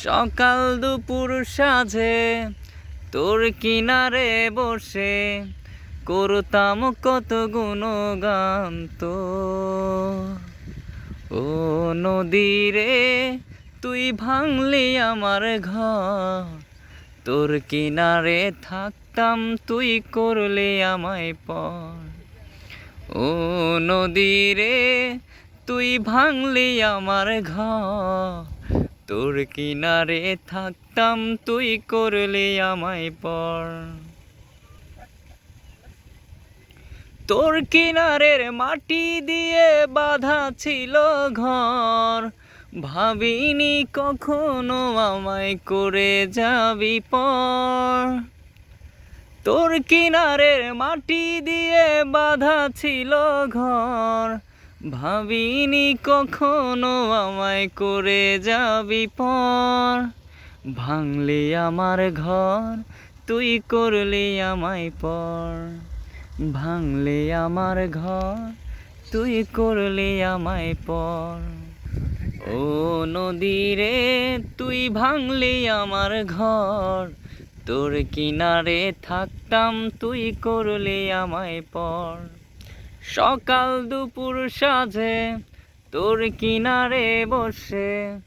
সকাল দুপুর সাঁঝে তোর কিনারে বসে, করতাম কত গুণগান তো। ও নদী রে তুই ভাঙলি আমার ঘর, তোর কিনারে থাকতাম তুই করলি আমায় পর। ও নদী রে তুই ভাঙলি আমার ঘর তোর কিনারে থাকতাম, তুই করলি আমায় পর। তোর কিনারের মাটি দিয়ে বাঁধা ছিল ঘর। ভাবিনি কখনো আমায় করে যাবি পর। তোর কিনারের মাটি দিয়ে বাধা ছিল ঘর। ভাবিনি কখনো আমায় করে যাবি পর। ভাঙলি আমার ঘর, তুই করলি আমায় পর। ভাঙলি আমার ঘর, তুই করলি আমায় পর। ও নদী রে, তুই ভাঙলি আমার ঘর। তোর কিনারে থাকতাম, তুই করলি আমায় পর। সকাল দুপুর সাজে, তোর কিনারে বসে।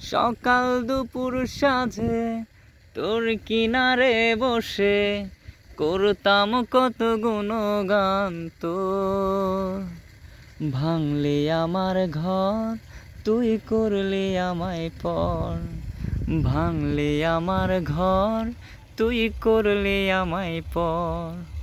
সকাল দুপুর সাজে, তোর কিনারে বসে। করতাম কত গুণগান তো ভাঙলি আমার ঘর, তুই করলি আমায় পর। ভাঙলি আমার ঘর, তুই করলি আমায় পর।